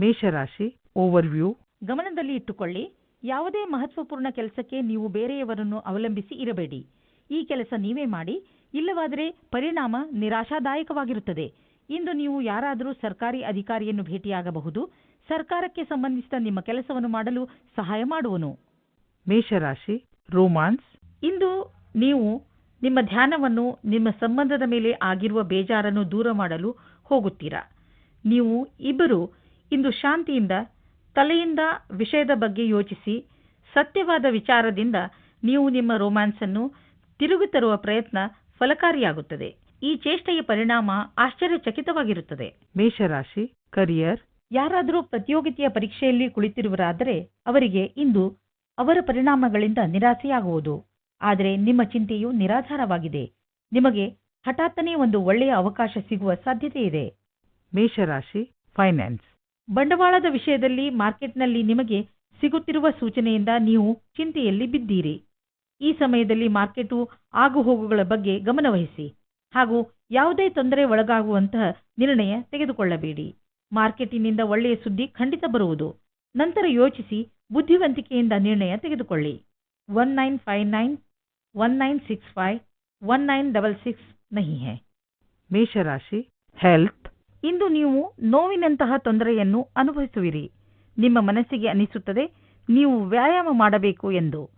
ಮೇಷರಾಶಿ ಓವರ್ವ್ಯೂ ಗಮನದಲ್ಲಿ ಇಟ್ಟುಕೊಳ್ಳಿ ಯಾವುದೇ ಮಹತ್ವಪೂರ್ಣ ಕೆಲಸಕ್ಕೆ ನೀವು ಬೇರೆಯವರನ್ನು ಅವಲಂಬಿಸಿ ಇರಬೇಡಿ. ಈ ಕೆಲಸ ನೀವೇ ಮಾಡಿ ಇಲ್ಲವಾದರೆ ಪರಿಣಾಮ ನಿರಾಶಾದಾಯಕವಾಗಿರುತ್ತದೆ. ಇಂದು ನೀವು ಯಾರಾದರೂ ಸರ್ಕಾರಿ ಅಧಿಕಾರಿಯನ್ನು ಭೇಟಿಯಾಗಬಹುದು. ಸರ್ಕಾರಕ್ಕೆ ಸಂಬಂಧಿಸಿದ ನಿಮ್ಮ ಕೆಲಸವನ್ನು ಮಾಡಲು ಸಹಾಯ ಮಾಡುವನು. ಮೇಷರಾಶಿ ರೋಮಾನ್ಸ್ ಇಂದು ನೀವು ನಿಮ್ಮ ಧ್ಯಾನವನ್ನು ನಿಮ್ಮ ಸಂಬಂಧದ ಮೇಲೆ ಆಗಿರುವ ಬೇಜಾರನ್ನು ದೂರ ಮಾಡಲು ಹೋಗುತ್ತೀರಾ? ನೀವು ಇಬ್ಬರು ಇಂದು ಶಾಂತಿಯಿಂದ ತಲೆಯಿಂದ ವಿಷಯದ ಬಗ್ಗೆ ಯೋಚಿಸಿ ಸತ್ಯವಾದ ವಿಚಾರದಿಂದ ನೀವು ನಿಮ್ಮ ರೋಮ್ಯಾನ್ಸ್ ಅನ್ನು ತಿರುಗಿ ತರುವ ಪ್ರಯತ್ನ ಫಲಕಾರಿಯಾಗುತ್ತದೆ. ಈ ಚೇಷ್ಟೆಯ ಪರಿಣಾಮ ಆಶ್ಚರ್ಯಚಕಿತವಾಗಿರುತ್ತದೆ. ಮೇಷರಾಶಿ ಕರಿಯರ್. ಯಾರಾದರೂ ಪ್ರತಿಯೋಗಿತೆಯ ಪರೀಕ್ಷೆಯಲ್ಲಿ ಕುಳಿತಿರುವರಾದರೆ ಅವರಿಗೆ ಇಂದು ಅವರ ಪರಿಣಾಮಗಳಿಂದ ನಿರಾಸೆಯಾಗುವುದು. ಆದರೆ ನಿಮ್ಮ ಚಿಂತೆಯು ನಿರಾಧಾರವಾಗಿದೆ. ನಿಮಗೆ ಹಠಾತ್ತನೇ ಒಂದು ಒಳ್ಳೆಯ ಅವಕಾಶ ಸಿಗುವ ಸಾಧ್ಯತೆ ಇದೆ ಮೇಷರಾಶಿ ಫೈನಾನ್ಸ್. ಬಂಡವಾಳದ ವಿಷಯದಲ್ಲಿ ಮಾರ್ಕೆಟ್ನಲ್ಲಿ ನಿಮಗೆ ಸಿಗುತ್ತಿರುವ ಸೂಚನೆಯಿಂದ ನೀವು ಚಿಂತೆಯಲ್ಲಿ ಬಿದ್ದೀರಿ. ಈ ಸಮಯದಲ್ಲಿ ಮಾರ್ಕೆಟು ಆಗುಹೋಗುಗಳ ಬಗ್ಗೆ ಗಮನವಹಿಸಿ ಹಾಗೂ ಯಾವುದೇ ತೊಂದರೆ ಒಳಗಾಗುವಂತಹ ನಿರ್ಣಯ ತೆಗೆದುಕೊಳ್ಳಬೇಡಿ. ಮಾರ್ಕೆಟಿನಿಂದ ಒಳ್ಳೆಯ ಸುದ್ದಿ ಖಂಡಿತ ಬರುವುದು. ನಂತರ ಯೋಚಿಸಿ ಬುದ್ಧಿವಂತಿಕೆಯಿಂದ ನಿರ್ಣಯ ತೆಗೆದುಕೊಳ್ಳಿ. One nine five nine one nine six five one nine double six ನಹಿ ಹೇ ಮೇಷರಾಶಿ ಹೆಲ್ತ್ ಇಂದು ನೀವು ನೋವಿನಂತಹ ತೊಂದರೆಯನ್ನು ಅನುಭವಿಸುವಿರಿ. ನಿಮ್ಮ ಮನಸ್ಸಿಗೆ ಅನಿಸುತ್ತದೆ, ನೀವು ವ್ಯಾಯಾಮ ಮಾಡಬೇಕು ಎಂದು.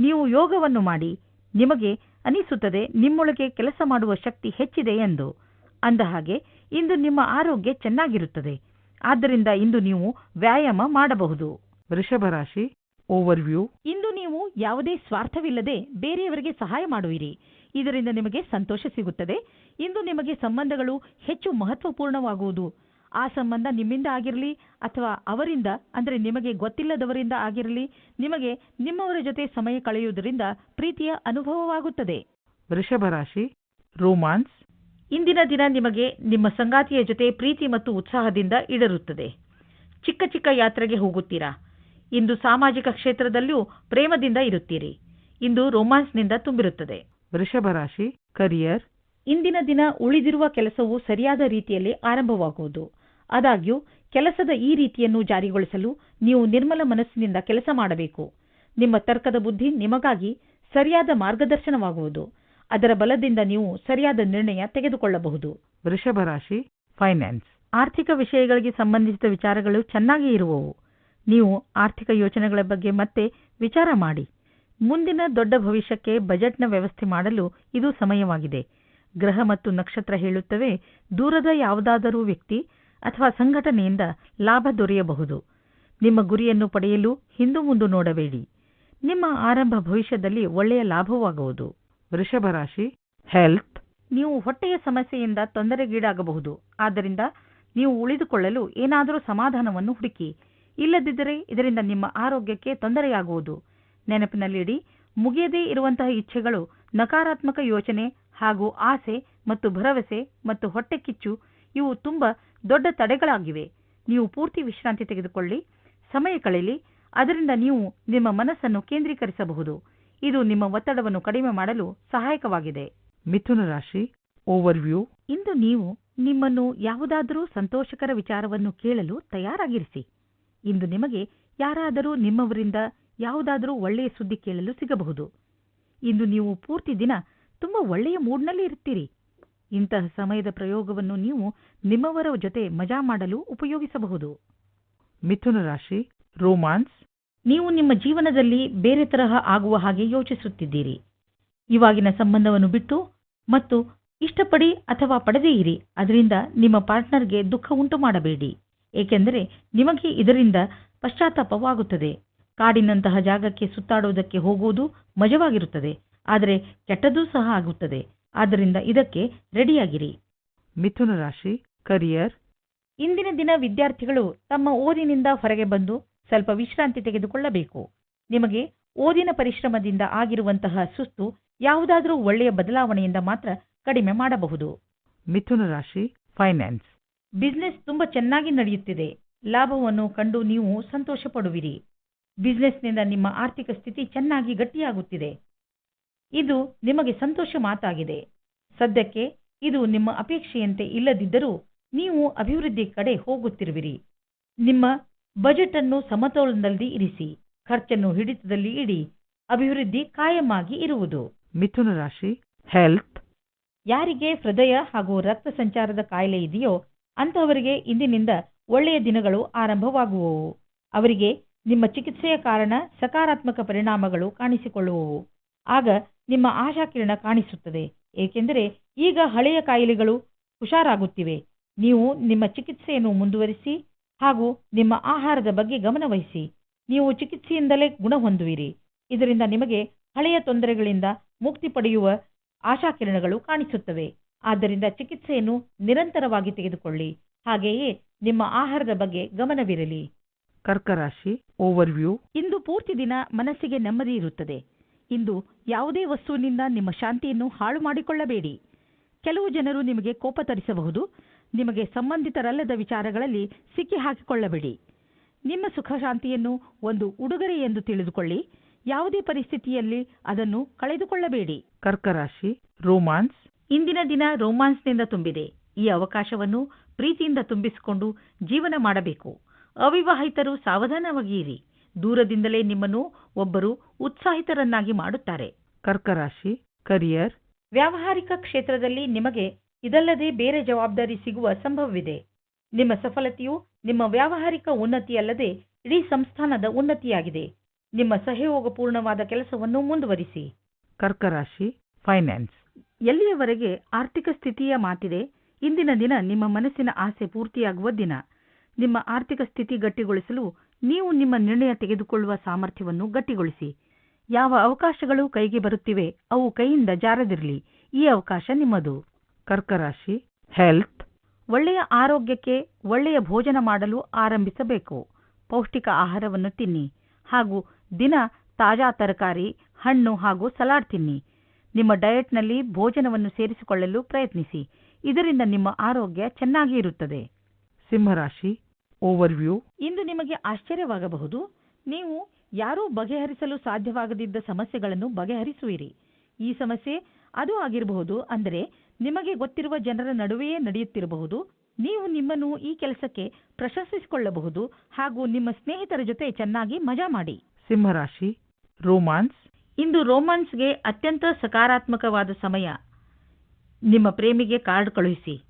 ನೀವು ಯೋಗವನ್ನು ಮಾಡಿ, ನಿಮಗೆ ಅನಿಸುತ್ತದೆ, ನಿಮ್ಮೊಳಗೆ ಕೆಲಸ ಮಾಡುವ ಶಕ್ತಿ ಹೆಚ್ಚಿದೆ ಎಂದು. ಅಂದಹಾಗೆ ಇಂದು ನಿಮ್ಮ ಆರೋಗ್ಯ ಚೆನ್ನಾಗಿರುತ್ತದೆ. ಆದ್ದರಿಂದ ಇಂದು ನೀವು ವ್ಯಾಯಾಮ ಮಾಡಬಹುದು. ವೃಷಭ ರಾಶಿ ಓವರ್ವ್ಯೂ ಇಂದು ನೀವು ಯಾವುದೇ ಸ್ವಾರ್ಥವಿಲ್ಲದೆ ಬೇರೆಯವರಿಗೆ ಸಹಾಯ ಮಾಡುವಿರಿ. ಇದರಿಂದ ನಿಮಗೆ ಸಂತೋಷ ಸಿಗುತ್ತದೆ. ಇಂದು ನಿಮಗೆ ಸಂಬಂಧಗಳು ಹೆಚ್ಚು ಮಹತ್ವಪೂರ್ಣವಾಗುವುದು. ಆ ಸಂಬಂಧ ನಿಮ್ಮಿಂದ ಆಗಿರಲಿ ಅಥವಾ ಅವರಿಂದ ಅಂದರೆ ನಿಮಗೆ ಗೊತ್ತಿಲ್ಲದವರಿಂದ ಆಗಿರಲಿ ನಿಮಗೆ ನಿಮ್ಮವರ ಜೊತೆ ಸಮಯ ಕಳೆಯುವುದರಿಂದ ಪ್ರೀತಿಯ ಅನುಭವವಾಗುತ್ತದೆ. ವೃಷಭ ರಾಶಿ ರೋಮಾನ್ಸ್. ಇಂದಿನ ದಿನ ನಿಮಗೆ ನಿಮ್ಮ ಸಂಗಾತಿಯ ಜೊತೆ ಪ್ರೀತಿ ಮತ್ತು ಉತ್ಸಾಹದಿಂದ ಇಡರುತ್ತದೆ. ಚಿಕ್ಕ ಚಿಕ್ಕ ಯಾತ್ರೆಗೆ ಹೋಗುತ್ತೀರಾ? ಇಂದು ಸಾಮಾಜಿಕ ಕ್ಷೇತ್ರದಲ್ಲೂ ಪ್ರೇಮದಿಂದ ಇರುತ್ತೀರಿ. ಇಂದು ರೊಮ್ಯಾನ್ಸ್ನಿಂದ ತುಂಬಿರುತ್ತದೆ. ವೃಷಭ ರಾಶಿ ಕರಿಯರ್ ಇಂದಿನ ದಿನ ಉಳಿದಿರುವ ಕೆಲಸವು ಸರಿಯಾದ ರೀತಿಯಲ್ಲಿ ಆರಂಭವಾಗುವುದು. ಆದಾಗ್ಯೂ ಕೆಲಸದ ಈ ರೀತಿಯನ್ನು ಜಾರಿಗೊಳಿಸಲು ನೀವು ನಿರ್ಮಲ ಮನಸ್ಸಿನಿಂದ ಕೆಲಸ ಮಾಡಬೇಕು. ನಿಮ್ಮ ತರ್ಕದ ಬುದ್ಧಿ ನಿಮಗಾಗಿ ಸರಿಯಾದ ಮಾರ್ಗದರ್ಶನವಾಗುವುದು. ಅದರ ಬಲದಿಂದ ನೀವು ಸರಿಯಾದ ನಿರ್ಣಯ ತೆಗೆದುಕೊಳ್ಳಬಹುದು. ವೃಷಭ ರಾಶಿ ಫೈನಾನ್ಸ್ ಆರ್ಥಿಕ ವಿಷಯಗಳಿಗೆ ಸಂಬಂಧಿಸಿದ ವಿಚಾರಗಳು ಚೆನ್ನಾಗಿ ಇರುವವು. ನೀವು ಆರ್ಥಿಕ ಯೋಜನೆಗಳ ಬಗ್ಗೆ ಮತ್ತೆ ವಿಚಾರ ಮಾಡಿ. ಮುಂದಿನ ದೊಡ್ಡ ಭವಿಷ್ಯಕ್ಕೆ ಬಜೆಟ್ನ ವ್ಯವಸ್ಥೆ ಮಾಡಲು ಇದು ಸಮಯವಾಗಿದೆ. ಗ್ರಹ ಮತ್ತು ನಕ್ಷತ್ರ ಹೇಳುತ್ತವೆ ದೂರದ ಯಾವುದಾದರೂ ವ್ಯಕ್ತಿ ಅಥವಾ ಸಂಘಟನೆಯಿಂದ ಲಾಭ ದೊರೆಯಬಹುದು. ನಿಮ್ಮ ಗುರಿಯನ್ನು ಪಡೆಯಲು ಹಿಂದು ಮುಂದು ನೋಡಬೇಡಿ. ನಿಮ್ಮ ಆರಂಭ ಭವಿಷ್ಯದಲ್ಲಿ ಒಳ್ಳೆಯ ಲಾಭವಾಗುವುದು. ವೃಷಭ ರಾಶಿ ಹೆಲ್ತ್ ನೀವು ಹೊಟ್ಟೆಯ ಸಮಸ್ಯೆಯಿಂದ ತೊಂದರೆಗೀಡಾಗಬಹುದು. ಆದ್ದರಿಂದ ನೀವು ಉಳಿದುಕೊಳ್ಳಲು ಏನಾದರೂ ಸಮಾಧಾನವನ್ನು ಹುಡುಕಿ. ಇಲ್ಲದಿದ್ದರೆ ಇದರಿಂದ ನಿಮ್ಮ ಆರೋಗ್ಯಕ್ಕೆ ತೊಂದರೆಯಾಗುವುದು. ನೆನಪಿನಲ್ಲಿಡಿ ಮುಗಿಯದೇ ಇರುವಂತಹ ಇಚ್ಛೆಗಳು ನಕಾರಾತ್ಮಕ ಯೋಚನೆ ಹಾಗೂ ಆಸೆ ಮತ್ತು ಭರವಸೆ ಮತ್ತು ಹೊಟ್ಟೆ ಕಿಚ್ಚು ಇವು ತುಂಬ ದೊಡ್ಡ ತಡೆಗಳಾಗಿವೆ. ನೀವು ಪೂರ್ತಿ ವಿಶ್ರಾಂತಿ ತೆಗೆದುಕೊಳ್ಳಿ. ಸಮಯ ಕಳೆಯಲಿ. ಅದರಿಂದ ನೀವು ನಿಮ್ಮ ಮನಸ್ಸನ್ನು ಕೇಂದ್ರೀಕರಿಸಬಹುದು. ಇದು ನಿಮ್ಮ ಒತ್ತಡವನ್ನು ಕಡಿಮೆ ಮಾಡಲು ಸಹಾಯಕವಾಗಿದೆ. ಮಿಥುನ ರಾಶಿ ಓವರ್ವ್ಯೂ. ಇಂದು ನೀವು ನಿಮ್ಮನ್ನು ಯಾವುದಾದರೂ ಸಂತೋಷಕರ ವಿಚಾರವನ್ನು ಕೇಳಲು ತಯಾರಾಗಿರಿಸಿ. ಇಂದು ನಿಮಗೆ ಯಾರಾದರೂ ನಿಮ್ಮವರಿಂದ ಯಾವುದಾದರೂ ಒಳ್ಳೆಯ ಸುದ್ದಿ ಕೇಳಲು ಸಿಗಬಹುದು. ಇಂದು ನೀವು ಪೂರ್ತಿ ದಿನ ತುಂಬ ಒಳ್ಳೆಯ ಮೂಡ್ನಲ್ಲಿ ಇರುತ್ತೀರಿ. ಇಂತಹ ಸಮಯದ ಪ್ರಯೋಗವನ್ನು ನೀವು ನಿಮ್ಮವರ ಜೊತೆ ಮಜಾ ಮಾಡಲು ಉಪಯೋಗಿಸಬಹುದು. ಮಿಥುನ ರಾಶಿ ರೋಮಾನ್ಸ್ ನೀವು ನಿಮ್ಮ ಜೀವನದಲ್ಲಿ ಬೇರೆ ತರಹ ಆಗುವ ಹಾಗೆ ಯೋಚಿಸುತ್ತಿದ್ದೀರಿ. ಇವಾಗಿನ ಸಂಬಂಧವನ್ನು ಬಿಟ್ಟು ಮತ್ತು ಇಷ್ಟಪಡಿ ಅಥವಾ ಪಡೆದೇ ಇರಿ. ಅದರಿಂದ ನಿಮ್ಮ ಪಾರ್ಟ್ನರ್ಗೆ ದುಃಖ ಉಂಟು ಮಾಡಬೇಡಿ. ಏಕೆಂದರೆ ನಿಮಗೆ ಇದರಿಂದ ಪಶ್ಚಾತ್ತಾಪವಾಗುತ್ತದೆ. ಕಾಡಿನಂತಹ ಜಾಗಕ್ಕೆ ಸುತ್ತಾಡುವುದಕ್ಕೆ ಹೋಗುವುದು ಮಜವಾಗಿರುತ್ತದೆ ಆದರೆ ಕೆಟ್ಟದ್ದೂ ಸಹ ಆಗುತ್ತದೆ. ಆದ್ದರಿಂದ ಇದಕ್ಕೆ ರೆಡಿಯಾಗಿರಿ. ಮಿಥುನ ರಾಶಿ ಕರಿಯರ್ ಇಂದಿನ ದಿನ ವಿದ್ಯಾರ್ಥಿಗಳು ತಮ್ಮ ಓದಿನಿಂದ ಹೊರಗೆ ಬಂದು ಸ್ವಲ್ಪ ವಿಶ್ರಾಂತಿ ತೆಗೆದುಕೊಳ್ಳಬೇಕು. ನಿಮಗೆ ಓದಿನ ಪರಿಶ್ರಮದಿಂದ ಆಗಿರುವಂತಹ ಸುಸ್ತು ಯಾವುದಾದರೂ ಒಳ್ಳೆಯ ಬದಲಾವಣೆಯಿಂದ ಮಾತ್ರ ಕಡಿಮೆ ಮಾಡಬಹುದು. ಮಿಥುನ ರಾಶಿ ಫೈನಾನ್ಸ್ ಬಿಸ್ನೆಸ್ ತುಂಬಾ ಚೆನ್ನಾಗಿ ನಡೆಯುತ್ತಿದೆ. ಲಾಭವನ್ನು ಕಂಡು ನೀವು ಸಂತೋಷ ಪಡುವಿರಿ ಬಿಸ್ನೆಸ್ನಿಂದ ನಿಮ್ಮ ಆರ್ಥಿಕ ಸ್ಥಿತಿ ಚೆನ್ನಾಗಿ ಗಟ್ಟಿಯಾಗುತ್ತಿದೆ. ಇದು ನಿಮಗೆ ಸಂತೋಷ ಮಾತಾಗಿದೆ. ಸದ್ಯಕ್ಕೆ ಇದು ನಿಮ್ಮ ಅಪೇಕ್ಷೆಯಂತೆ ಇಲ್ಲದಿದ್ದರೂ ನೀವು ಅಭಿವೃದ್ಧಿ ಕಡೆ ಹೋಗುತ್ತಿರುವಿರಿ. ನಿಮ್ಮ ಬಜೆಟ್ ಅನ್ನು ಸಮತೋಲನದಲ್ಲಿ ಇರಿಸಿ. ಖರ್ಚನ್ನು ಹಿಡಿತದಲ್ಲಿ ಇಡಿ. ಅಭಿವೃದ್ಧಿ ಕಾಯಮಾಗಿ ಇರುವುದು. ಮಿಥುನ ರಾಶಿ ಹೆಲ್ತ್ ಯಾರಿಗೆ ಹೃದಯ ಹಾಗೂ ರಕ್ತ ಸಂಚಾರದ ಕಾಯಿಲೆ ಇದೆಯೋ ಅಂತಹವರಿಗೆ ಇಂದಿನಿಂದ ಒಳ್ಳೆಯ ದಿನಗಳು ಆರಂಭವಾಗುವವು. ಅವರಿಗೆ ನಿಮ್ಮ ಚಿಕಿತ್ಸೆಯ ಕಾರಣ ಸಕಾರಾತ್ಮಕ ಪರಿಣಾಮಗಳು ಕಾಣಿಸಿಕೊಳ್ಳುವವು. ಆಗ ನಿಮ್ಮ ಆಶಾಕಿರಣ ಕಾಣಿಸುತ್ತದೆ. ಏಕೆಂದರೆ ಈಗ ಹಳೆಯ ಕಾಯಿಲೆಗಳು ಹುಷಾರಾಗುತ್ತಿವೆ. ನೀವು ನಿಮ್ಮ ಚಿಕಿತ್ಸೆಯನ್ನು ಮುಂದುವರಿಸಿ ಹಾಗೂ ನಿಮ್ಮ ಆಹಾರದ ಬಗ್ಗೆ ಗಮನವಹಿಸಿ ನೀವು ಚಿಕಿತ್ಸೆಯಿಂದಲೇ ಗುಣ ಹೊಂದುವಿರಿ. ಇದರಿಂದ ನಿಮಗೆ ಹಳೆಯ ತೊಂದರೆಗಳಿಂದ ಮುಕ್ತಿ ಪಡೆಯುವ ಆಶಾಕಿರಣಗಳು ಕಾಣಿಸುತ್ತವೆ. ಆದ್ದರಿಂದ ಚಿಕಿತ್ಸೆಯನ್ನು ನಿರಂತರವಾಗಿ ತೆಗೆದುಕೊಳ್ಳಿ. ಹಾಗೆಯೇ ನಿಮ್ಮ ಆಹಾರದ ಬಗ್ಗೆ ಗಮನವಿರಲಿ. ಕರ್ಕರಾಶಿ ಓವರ್ವ್ಯೂ ಇಂದು ಪೂರ್ತಿ ದಿನ ಮನಸ್ಸಿಗೆ ನೆಮ್ಮದಿ ಇರುತ್ತದೆ. ಇಂದು ಯಾವುದೇ ವಸ್ತುವಿನಿಂದ ನಿಮ್ಮ ಶಾಂತಿಯನ್ನು ಹಾಳು ಮಾಡಿಕೊಳ್ಳಬೇಡಿ. ಕೆಲವು ಜನರು ನಿಮಗೆ ಕೋಪ ತರಿಸಬಹುದು. ನಿಮಗೆ ಸಂಬಂಧಿತರಲ್ಲದ ವಿಚಾರಗಳಲ್ಲಿ ಸಿಕ್ಕಿ ಹಾಕಿಕೊಳ್ಳಬೇಡಿ. ನಿಮ್ಮ ಸುಖ ಶಾಂತಿಯನ್ನು ಒಂದು ಉಡುಗೊರೆ ಎಂದು ತಿಳಿದುಕೊಳ್ಳಿ. ಯಾವುದೇ ಪರಿಸ್ಥಿತಿಯಲ್ಲಿ ಅದನ್ನು ಕಳೆದುಕೊಳ್ಳಬೇಡಿ. ಕರ್ಕರಾಶಿ ರೋಮಾನ್ಸ್ ಇಂದಿನ ದಿನ ರೋಮಾನ್ಸ್ನಿಂದ ತುಂಬಿದೆ. ಈ ಅವಕಾಶವನ್ನು ಪ್ರೀತಿಯಿಂದ ತುಂಬಿಸಿಕೊಂಡು ಜೀವನ ಮಾಡಬೇಕು. ಅವಿವಾಹಿತರು ಸಾವಧಾನವಾಗಿರಿ. ದೂರದಿಂದಲೇ ನಿಮ್ಮನ್ನು ಒಬ್ಬರು ಉತ್ಸಾಹಿತರನ್ನಾಗಿ ಮಾಡುತ್ತಾರೆ. ಕರ್ಕರಾಶಿ ಕರಿಯರ್. ವ್ಯಾವಹಾರಿಕ ಕ್ಷೇತ್ರದಲ್ಲಿ ನಿಮಗೆ ಇದಲ್ಲದೆ ಬೇರೆ ಜವಾಬ್ದಾರಿ ಸಿಗುವ ಸಂಭವವಿದೆ. ನಿಮ್ಮ ಸಫಲತೆಯು ನಿಮ್ಮ ವ್ಯಾವಹಾರಿಕ ಉನ್ನತಿಯಲ್ಲದೆ ಇಡೀ ಸಂಸ್ಥಾನದ ಉನ್ನತಿಯಾಗಿದೆ. ನಿಮ್ಮ ಸಹಯೋಗಪೂರ್ಣವಾದ ಕೆಲಸವನ್ನು ಮುಂದುವರಿಸಿ. ಕರ್ಕರಾಶಿ ಫೈನಾನ್ಸ್. ಎಲ್ಲಿಯವರೆಗೆ ಆರ್ಥಿಕ ಸ್ಥಿತಿಯ ಮಾತಿದೆ? ಇಂದಿನ ದಿನ ನಿಮ್ಮ ಮನಸ್ಸಿನ ಆಸೆ ಪೂರ್ತಿಯಾಗುವ ದಿನ. ನಿಮ್ಮ ಆರ್ಥಿಕ ಸ್ಥಿತಿ ಗಟ್ಟಿಗೊಳಿಸಲು ನೀವು ನಿಮ್ಮ ನಿರ್ಣಯ ತೆಗೆದುಕೊಳ್ಳುವ ಸಾಮರ್ಥ್ಯವನ್ನು ಗಟ್ಟಿಗೊಳಿಸಿ. ಯಾವ ಅವಕಾಶಗಳು ಕೈಗೆ ಬರುತ್ತಿವೆ ಅವು ಕೈಯಿಂದ ಜಾರದಿರಲಿ. ಈ ಅವಕಾಶ ನಿಮ್ಮದು. ಕರ್ಕರಾಶಿ ಹೆಲ್ತ್ ಒಳ್ಳೆಯ ಆರೋಗ್ಯಕ್ಕೆ ಒಳ್ಳೆಯ ಭೋಜನ ಮಾಡಲು ಆರಂಭಿಸಬೇಕು. ಪೌಷ್ಟಿಕ ಆಹಾರವನ್ನು ತಿನ್ನಿ. ಹಾಗೂ ದಿನ ತಾಜಾ ತರಕಾರಿ ಹಣ್ಣು ಹಾಗೂ ಸಲಾಡ್ ತಿನ್ನಿ. ನಿಮ್ಮ ಡಯಟ್ನಲ್ಲಿ ಭೋಜನವನ್ನು ಸೇರಿಸಿಕೊಳ್ಳಲು ಪ್ರಯತ್ನಿಸಿ. ಇದರಿಂದ ನಿಮ್ಮ ಆರೋಗ್ಯ ಚೆನ್ನಾಗಿ ಇರುತ್ತದೆ. ಸಿಂಹರಾಶಿ ಓವರ್ವ್ಯೂ ಇಂದು ನಿಮಗೆ ಆಶ್ಚರ್ಯವಾಗಬಹುದು. ನೀವು ಯಾರೂ ಬಗೆಹರಿಸಲು ಸಾಧ್ಯವಾಗದಿದ್ದ ಸಮಸ್ಯೆಗಳನ್ನು ಬಗೆಹರಿಸುವಿರಿ. ಈ ಸಮಸ್ಯೆ ಅದು ಆಗಿರಬಹುದು ಅಂದರೆ ನಿಮಗೆ ಗೊತ್ತಿರುವ ಜನರ ನಡುವೆಯೇ ನಡೆಯುತ್ತಿರಬಹುದು. ನೀವು ನಿಮ್ಮನ್ನು ಈ ಕೆಲಸಕ್ಕೆ ಪ್ರಶಂಸಿಸಿಕೊಳ್ಳಬಹುದು ಹಾಗೂ ನಿಮ್ಮ ಸ್ನೇಹಿತರ ಜೊತೆ ಚೆನ್ನಾಗಿ ಮಜಾ ಮಾಡಿ. ಸಿಂಹರಾಶಿ ರೋಮಾನ್ಸ್ ಇಂದು ರೋಮಾನ್ಸ್ಗೆ ಅತ್ಯಂತ ಸಕಾರಾತ್ಮಕವಾದ ಸಮಯ. ನಿಮ್ಮ ಪ್ರೇಮಿಗೆ ಕಾರ್ಡ್ ಕಳುಹಿಸಿ.